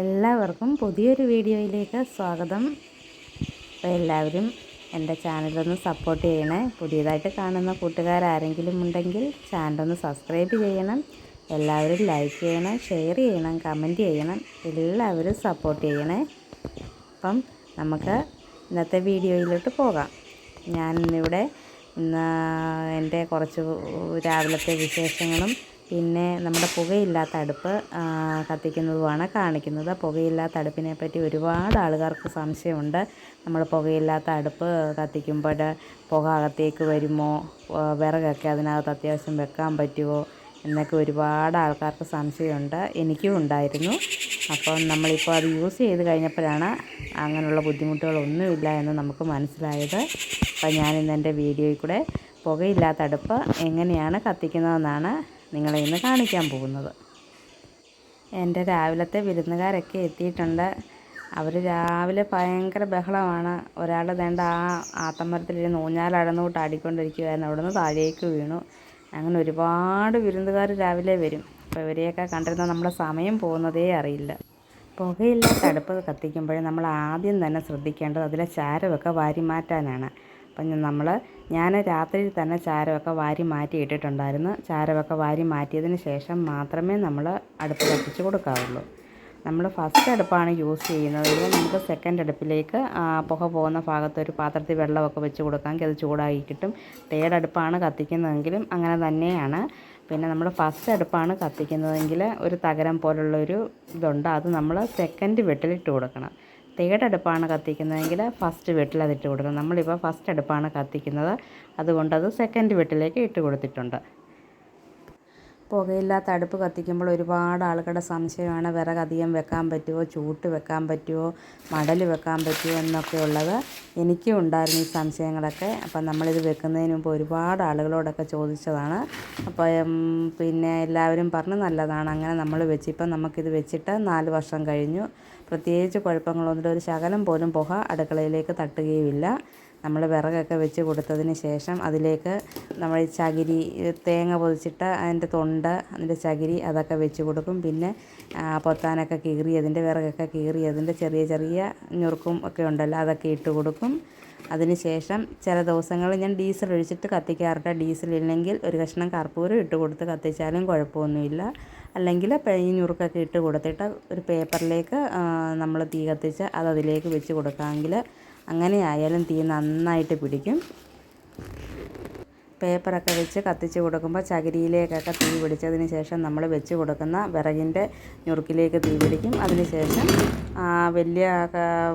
എല്ലാവർക്കും പുതിയൊരു വീഡിയോയിലേക്ക് സ്വാഗതം. അപ്പോൾ എല്ലാവരും എന്റെ ചാനലൊന്ന് സപ്പോർട്ട് ചെയ്യണേ. പുതിയതായിട്ട് കാണുന്ന കൂട്ടുകാരാരെങ്കിലും ഉണ്ടെങ്കിൽ ചാനലൊന്ന് സബ്സ്ക്രൈബ് ചെയ്യണം. എല്ലാവരും ലൈക്ക് ചെയ്യണം ഷെയർ ചെയ്യണം കമന്റ് ചെയ്യണം. എല്ലാവരും സപ്പോർട്ട് ചെയ്യണേ. അപ്പം നമുക്ക് ഇന്നത്തെ വീഡിയോയിലോട്ട് പോകാം. ഞാനിന്നിവിടെ എന്റെ കുറച്ച് രാവിലത്തെ വിശേഷങ്ങളും പിന്നെ നമ്മുടെ പുകയില്ലാത്ത അടുപ്പ് കത്തിക്കുന്നതുമാണ് കാണിക്കുന്നത്. പുകയില്ലാത്ത അടുപ്പിനെ പറ്റി ഒരുപാട് ആളുകാർക്ക് സംശയമുണ്ട്. നമ്മൾ പുകയില്ലാത്ത അടുപ്പ് കത്തിക്കുമ്പോൾ പുക അകത്തേക്ക് വരുമോ? വിറകൊക്കെ അതിനകത്ത് അത്യാവശ്യം വെക്കാൻ പറ്റുമോ? എന്നൊക്കെ ഒരുപാട് ആൾക്കാർക്ക് സംശയമുണ്ട്. എനിക്കും ഉണ്ടായിരുന്നു. അപ്പം നമ്മളിപ്പോൾ അത് യൂസ് ചെയ്ത് കഴിഞ്ഞപ്പോഴാണ് അങ്ങനെയുള്ള ബുദ്ധിമുട്ടുകളൊന്നുമില്ല എന്ന് നമുക്ക് മനസ്സിലായത്. അപ്പം ഞാനിന്ന് എന്റെ വീഡിയോയിൽ കൂടെ പുകയില്ലാത്ത അടുപ്പ് എങ്ങനെയാണ് കത്തിക്കുന്നതെന്നാണ് നിങ്ങളെ ഇന്ന് കാണിക്കാൻ പോകുന്നത്. എന്റെ രാവിലത്തെ വിരുന്നുകാരൊക്കെ എത്തിയിട്ടുണ്ട്. അവർ രാവിലെ ഭയങ്കര ബഹളമാണ്. ഒരാൾ വേണ്ട ആ ആത്തമരത്തിലിരുന്ന് ഊഞ്ഞാലടന്നുകൊണ്ട് ആടിക്കൊണ്ടിരിക്കുകയായിരുന്നു അവിടെ നിന്ന് താഴേക്ക് വീണു. അങ്ങനെ ഒരുപാട് വിരുന്നുകാർ രാവിലെ വരും. അപ്പോൾ ഇവരെയൊക്കെ കണ്ടിരുന്ന നമ്മുടെ സമയം പോകുന്നതേ അറിയില്ല. പുകയില്ലാത്ത അടുപ്പ് കത്തിക്കുമ്പോഴേ നമ്മൾ ആദ്യം തന്നെ ശ്രദ്ധിക്കേണ്ടത് അതിലെ ചാരമൊക്കെ വാരി മാറ്റാനാണ്. അപ്പം നമ്മൾ ഞാൻ രാത്രിയിൽ തന്നെ ചാരമൊക്കെ വാരി മാറ്റി ഇട്ടിട്ടുണ്ടായിരുന്നു. ചാരമൊക്കെ വാരി മാറ്റിയതിന് ശേഷം മാത്രമേ നമ്മൾ അടുപ്പ് കത്തിച്ച് കൊടുക്കാവുള്ളൂ. നമ്മൾ ഫസ്റ്റ് അടുപ്പാണ് യൂസ് ചെയ്യുന്നത്. നമുക്ക് സെക്കൻഡ് അടുപ്പിലേക്ക് പുക പോകുന്ന ഭാഗത്ത് ഒരു പാത്രത്തിൽ വെള്ളമൊക്കെ വെച്ച് കൊടുക്കാമെങ്കിൽ അത് ചൂടായി കിട്ടും തേർഡ് അടുപ്പാണ് കത്തിക്കുന്നതെങ്കിലും അങ്ങനെ തന്നെയാണ്. പിന്നെ നമ്മൾ ഫസ്റ്റ് അടുപ്പാണ് കത്തിക്കുന്നതെങ്കിൽ ഒരു തകരം പോലുള്ളൊരു ഇതുണ്ട്. അത് നമ്മൾ സെക്കൻഡ് വെട്ടിലിട്ട് കൊടുക്കണം. തേർഡ് അടുപ്പാണ് കത്തിക്കുന്നതെങ്കിൽ ഫസ്റ്റ് വെട്ടിൽ അതിട്ട് കൊടുക്കണം. നമ്മളിപ്പോൾ ഫസ്റ്റ് അടുപ്പാണ് കത്തിക്കുന്നത്. അതുകൊണ്ട് അത് സെക്കൻഡ് വെട്ടിലേക്ക് ഇട്ട് കൊടുത്തിട്ടുണ്ട്. പുകയില്ലാത്ത അടുപ്പ് കത്തിക്കുമ്പോൾ ഒരുപാട് ആളുകളുടെ സംശയമാണ് വിറക് അധികം വെക്കാൻ പറ്റുമോ ചൂട്ട് വെക്കാൻ പറ്റുമോ മടൽ വെക്കാൻ പറ്റുമോ എന്നൊക്കെ ഉള്ളത് എനിക്കും ഉണ്ടായിരുന്നു ഈ സംശയങ്ങളൊക്കെ. അപ്പം നമ്മളിത് വെക്കുന്നതിന് മുമ്പ് ഒരുപാട് ആളുകളോടൊക്കെ ചോദിച്ചതാണ്. അപ്പോൾ പിന്നെ എല്ലാവരും പറഞ്ഞു നല്ലതാണ്. അങ്ങനെ നമ്മൾ വെച്ച് ഇപ്പം നമുക്കിത് വെച്ചിട്ട് നാല് വർഷം കഴിഞ്ഞു. പ്രത്യേകിച്ച് കുഴപ്പങ്ങളൊന്നുമില്ല. ഒരു ശകലം പോലും പുക അടുക്കളയിലേക്ക് തട്ടുകയുമില്ല. നമ്മൾ വിറകൊക്കെ വെച്ച് കൊടുത്തതിന് ശേഷം അതിലേക്ക് നമ്മൾ ചകിരി തേങ്ങ പൊതിച്ചിട്ട് അതിന്റെ തൊണ്ട് അതിന്റെ ചകിരി അതൊക്കെ വെച്ച് കൊടുക്കും. പിന്നെ പൊത്താനൊക്കെ കീറി അതിന്റെ വിറകൊക്കെ കീറി അതിന്റെ ചെറിയ ചെറിയ ഞുറുക്കും ഒക്കെ ഉണ്ടല്ലോ അതൊക്കെ ഇട്ട് കൊടുക്കും. അതിന് ശേഷം ചില ദിവസങ്ങളിൽ ഞാൻ ഡീസൽ ഒഴിച്ചിട്ട് കത്തിക്കാറുണ്ട് ഡീസൽ ഇല്ലെങ്കിൽ ഒരു കഷ്ണം കർപ്പൂരം ഇട്ട് കൊടുത്ത് കത്തിച്ചാലും കുഴപ്പമൊന്നുമില്ല. അല്ലെങ്കിൽ പ- ഈ ഞുറുക്കൊക്കെ ഇട്ട് കൊടുത്തിട്ട് ഒരു പേപ്പറിലേക്ക് നമ്മൾ തീ കത്തിച്ച് അത് അതിലേക്ക് വെച്ച് കൊടുക്കാമെങ്കിൽ അങ്ങനെ ആയാലും തീ നന്നായിട്ട് പിടിക്കും. പേപ്പറൊക്കെ വെച്ച് കത്തിച്ച് കൊടുക്കുമ്പോൾ ചകിരിയിലേക്കൊക്കെ തീ പിടിച്ചതിന് ശേഷം നമ്മൾ വെച്ച് കൊടുക്കുന്ന വിറകിന്റെ ഞുറുക്കിലേക്ക് തീ പിടിക്കും. അതിന് ശേഷം വലിയ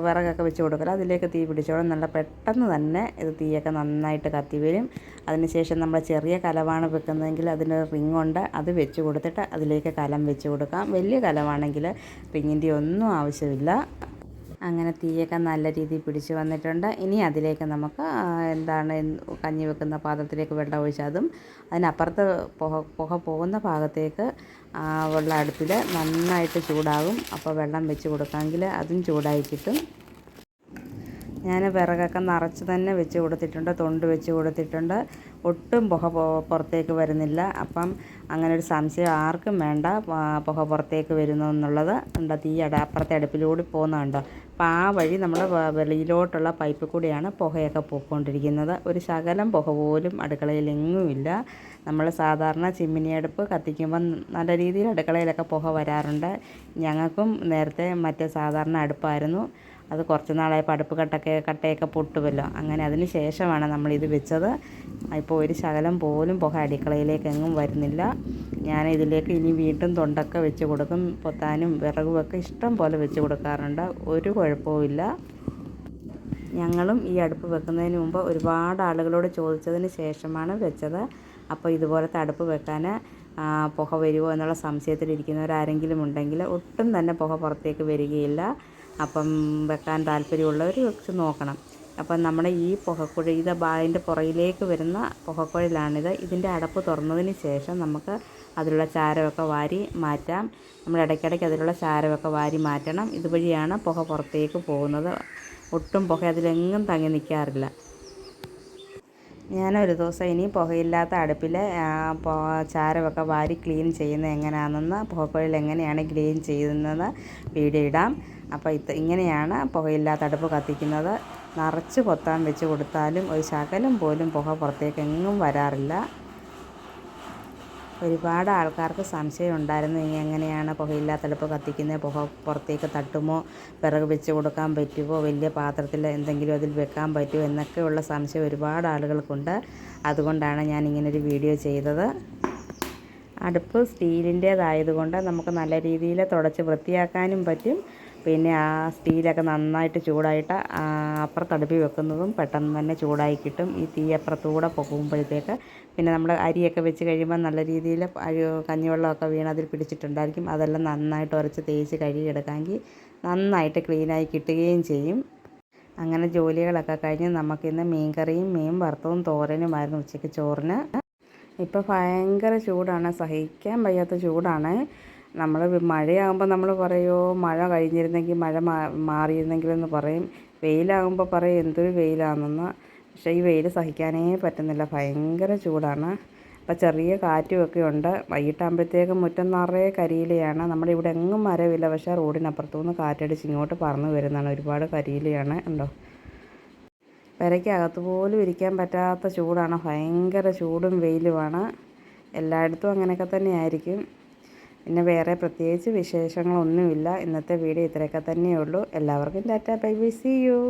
വിറകൊക്കെ വെച്ച് കൊടുക്കുക അതിലേക്ക് തീ പിടിച്ചോളും. നല്ല പെട്ടെന്ന് തന്നെ ഇത് തീയൊക്കെ നന്നായിട്ട് കത്തി വരും. അതിനുശേഷം നമ്മൾ ചെറിയ കലവാണ് വെക്കുന്നതെങ്കിൽ അതിന് റിങ് ഉണ്ട്. അത് വെച്ച് കൊടുത്തിട്ട് അതിലേക്ക് കലം വെച്ച് കൊടുക്കാം. വലിയ കലമാണെങ്കിൽ റിങ്ങിന്റെ ഒന്നും ആവശ്യമില്ല. അങ്ങനെ തീയൊക്കെ നല്ല രീതിയിൽ പിടിച്ച് വന്നിട്ടുണ്ട്. ഇനി അതിലേക്ക് നമുക്ക് എന്താണ് കഞ്ഞി വെക്കുന്ന പാത്രത്തിലേക്ക് വെള്ളം ഒഴിച്ച് അതും അതിനപ്പുറത്ത് പുക പുക പോകുന്ന ഭാഗത്തേക്ക് വെള്ളം അടുപ്പിൽ നന്നായിട്ട് ചൂടാകും. അപ്പോൾ വെള്ളം വെച്ച് കൊടുക്കാമെങ്കിൽ അതും ചൂടായി കിട്ടും. ഞാൻ വിറകൊക്കെ നിറച്ച് തന്നെ വെച്ച് കൊടുത്തിട്ടുണ്ട് തൊണ്ട് വെച്ച് കൊടുത്തിട്ടുണ്ട്. ഒട്ടും പുക പുറത്തേക്ക് വരുന്നില്ല. അപ്പം അങ്ങനെ ഒരു സംശയം ആർക്കും വേണ്ട പുക പുറത്തേക്ക് വരുന്നു എന്നുള്ളത് ഉണ്ട് തീ അട അപ്പുറത്തെ അടുപ്പിലൂടെ പോകുന്നുണ്ടോ അപ്പം ആ വഴി നമ്മൾ വെളിയിലോട്ടുള്ള പൈപ്പ് കൂടിയാണ് പുകയൊക്കെ പോയിക്കൊണ്ടിരിക്കുന്നത്. ഒരു ശകലം പുക പോലും അടുക്കളയിൽ എങ്ങുമില്ല നമ്മൾ സാധാരണ ചിമ്മിനി അടുപ്പ് കത്തിക്കുമ്പം നല്ല രീതിയിൽ അടുക്കളയിലൊക്കെ പുക വരാറുണ്ട്. ഞങ്ങൾക്കും നേരത്തെ മറ്റേ സാധാരണ അടുപ്പായിരുന്നു. അത് കുറച്ച് നാളായപ്പോൾ അടുപ്പ് കട്ടൊക്കെ കട്ടയൊക്കെ പൊട്ടുമല്ലോ അങ്ങനെ അതിന് ശേഷമാണ് നമ്മളിത് വെച്ചത്. ഇപ്പോൾ ഒരു ശകലം പോലും പുക അടുക്കളയിലേക്ക് എങ്ങും വരുന്നില്ല. ഞാൻ ഇതിലേക്ക് ഇനി വീണ്ടും തൊണ്ടൊക്കെ വെച്ച് കൊടുക്കും. പൊത്താനും വിറകുമൊക്കെ ഇഷ്ടം പോലെ വെച്ച് കൊടുക്കാറുണ്ട്. ഒരു കുഴപ്പവുമില്ല ഞങ്ങളും ഈ അടുപ്പ് വെക്കുന്നതിന് മുമ്പ് ഒരുപാട് ആളുകളോട് ചോദിച്ചതിന് ശേഷമാണ് വെച്ചത്. അപ്പോൾ ഇതുപോലത്തെ അടുപ്പ് വെക്കാൻ പുക വരുമോ എന്നുള്ള സംശയത്തിലിരിക്കുന്നവരാരെങ്കിലും ഉണ്ടെങ്കിൽ ഒട്ടും തന്നെ പുക പുറത്തേക്ക് വരികയില്ല. അപ്പം വെക്കാൻ താല്പര്യമുള്ളവർ വെച്ച് നോക്കണം. അപ്പം നമ്മുടെ ഈ പുകക്കുഴി ഇത് അതിന്റെ പുറയിലേക്ക് വരുന്ന പുകക്കുഴലാണിത്. ഇതിന്റെ അടപ്പ് തുറന്നതിന് ശേഷം നമുക്ക് അതിലുള്ള ചാരമൊക്കെ വാരി മാറ്റാം. നമ്മൾ ഇടയ്ക്കിടയ്ക്ക് അതിലുള്ള ചാരമൊക്കെ വാരി മാറ്റണം. ഇതുവഴിയാണ് പുക പുറത്തേക്ക് പോകുന്നത്. ഒട്ടും പുക അതിലെങ്ങും തങ്ങി നിൽക്കാറില്ല. ഞാനൊരു ദിവസം ഇനി പുകയില്ലാത്ത അടുപ്പിൽ ചാരമൊക്കെ വാരി ക്ലീൻ ചെയ്യുന്നത് എങ്ങനെയാണെന്ന് പുകക്കുഴൽ എങ്ങനെയാണ് ക്ലീൻ ചെയ്യുന്നത് വീഡിയോ ഇടാം. അപ്പോൾ ഇത് ഇങ്ങനെയാണ് പുകയില്ലാത്ത അടുപ്പ് കത്തിക്കുന്നത്. നിറച്ച് പൊത്താൻ വെച്ച് കൊടുത്താലും ഒരു ശകലം പോലും പുക പുറത്തേക്ക് എങ്ങും വരാറില്ല. ഒരുപാട് ആൾക്കാർക്ക് സംശയം ഉണ്ടായിരുന്നു എങ്ങനെയാണ് പുകയില്ലാത്ത അടുപ്പ് കത്തിക്കുന്നത് പുക പുറത്തേക്ക് തട്ടുമോ? വിറക് വെച്ച് കൊടുക്കാൻ പറ്റുമോ വലിയ പാത്രത്തിൽ എന്തെങ്കിലും അതിൽ വെക്കാൻ പറ്റുമോ എന്നൊക്കെയുള്ള സംശയം ഒരുപാട് ആളുകൾക്കുണ്ട്. അതുകൊണ്ടാണ് ഞാൻ ഇങ്ങനൊരു വീഡിയോ ചെയ്തത്. അടുപ്പ് സ്റ്റീലിന്റേതായതുകൊണ്ട് നമുക്ക് നല്ല രീതിയിൽ തുടച്ച് വൃത്തിയാക്കാനും പറ്റും. പിന്നെ ആ സ്റ്റീലൊക്കെ നന്നായിട്ട് ചൂടായിട്ട് അപ്പുറത്ത് അടുപ്പി വെക്കുന്നതും പെട്ടെന്ന് തന്നെ ചൂടായി കിട്ടും. ഈ തീ അപ്പുറത്തൂടെ പോകുമ്പോഴത്തേക്ക് പിന്നെ നമ്മൾ അരിയൊക്കെ വെച്ച് കഴിയുമ്പോൾ നല്ല രീതിയിൽ അരി കഞ്ഞിവെള്ളമൊക്കെ വീണ് അതിൽ പിടിച്ചിട്ടുണ്ടായിരിക്കും. അതെല്ലാം നന്നായിട്ട് ഉരച്ച് തേച്ച് കഴുകിയെടുക്കാമെങ്കിൽ നന്നായിട്ട് ക്ലീനായി കിട്ടുകയും ചെയ്യും. അങ്ങനെ ജോലികളൊക്കെ കഴിഞ്ഞ് നമുക്കിന്ന് മീൻകറിയും മീൻ വറുത്തതും തോരനുമായിരുന്നു ഉച്ചയ്ക്ക് ചോറിന്. ഇപ്പോൾ ഭയങ്കര ചൂടാണ്. സഹിക്കാൻ വയ്യാത്ത ചൂടാണ്. നമ്മൾ മഴയാകുമ്പോൾ നമ്മൾ പറയുമോ മഴ കഴിഞ്ഞിരുന്നെങ്കിൽ മഴ മാറിയിരുന്നെങ്കിലെന്ന് പറയും. വെയിലാകുമ്പോൾ പറയും എന്തൊരു വെയിലാണെന്ന്. പക്ഷേ ഈ വെയിൽ സഹിക്കാനേ പറ്റുന്നില്ല. ഭയങ്കര ചൂടാണ്. അപ്പോൾ ചെറിയ കാറ്റുമൊക്കെ ഉണ്ട്. വൈകിട്ടാകുമ്പോഴത്തേക്കും മുറ്റം നിറയെ കരിയിലയാണ്. നമ്മുടെ ഇവിടെ എങ്ങും മരവില്ല. പക്ഷേ റോഡിനപ്പുറത്തുനിന്ന് കാറ്റടിച്ച് ഇങ്ങോട്ട് പറന്ന് വരുന്നതാണ്. ഒരുപാട് കരിയിലയാണ് ഉണ്ടോ പെരയ്ക്കകത്ത് പോലും ഇരിക്കാൻ പറ്റാത്ത ചൂടാണ്. ഭയങ്കര ചൂടും വെയിലുമാണ്. എല്ലായിടത്തും അങ്ങനെയൊക്കെ തന്നെ ആയിരിക്കും പിന്നെ വേറെ പ്രത്യേകിച്ച് വിശേഷങ്ങളൊന്നുമില്ല. ഇന്നത്തെ വീഡിയോ ഇത്രയൊക്കെ തന്നെയുള്ളൂ എല്ലാവർക്കും tata bye bye see you.